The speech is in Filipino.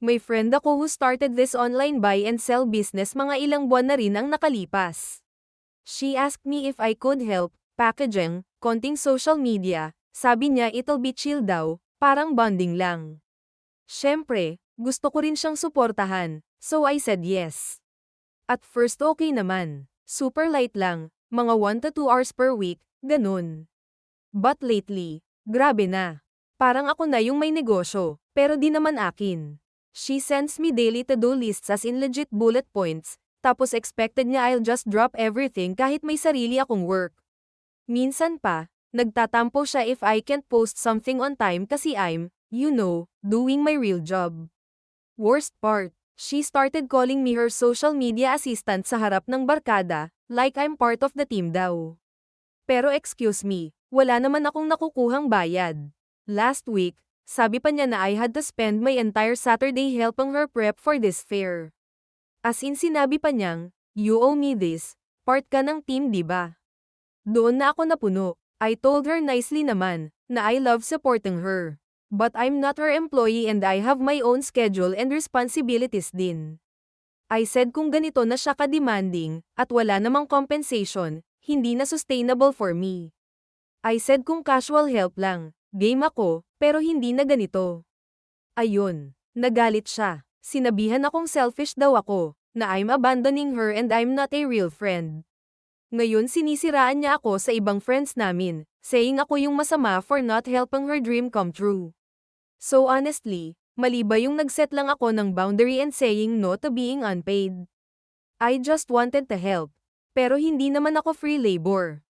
May friend ako who started this online buy and sell business mga ilang buwan na rin ang nakalipas. She asked me if I could help, packaging, konting social media, sabi niya it'll be chill daw, parang bonding lang. Siyempre, gusto ko rin siyang suportahan, so I said yes. At first okay naman, super light lang, mga 1 to 2 hours per week, ganun. But lately, grabe na. Parang ako na yung may negosyo, pero di naman akin. She sends me daily to-do lists as in legit bullet points, tapos expected niya I'll just drop everything kahit may sarili akong work. Minsan pa, nagtatampo siya if I can't post something on time kasi I'm, you know, doing my real job. Worst part, she started calling me her social media assistant sa harap ng barkada, like I'm part of the team daw. Pero excuse me, wala naman akong nakukuhang bayad. Last week, sabi pa niya na I had to spend my entire Saturday helping her prep for this fair. As in sinabi pa niyang, you owe me this, part ka ng team di ba? Doon na ako napuno. I told her nicely naman, na I love supporting her. But I'm not her employee and I have my own schedule and responsibilities din. I said kung ganito na siya ka-demanding, at wala namang compensation, hindi na sustainable for me. I said kung casual help lang, game ako, pero hindi na ganito. Ayun, nagalit siya. Sinabihan akong selfish daw ako, na I'm abandoning her and I'm not a real friend. Ngayon sinisiraan niya ako sa ibang friends namin, saying ako yung masama for not helping her dream come true. So honestly, mali ba yung nagset lang ako ng boundary and saying no to being unpaid? I just wanted to help. Pero hindi naman ako free labor.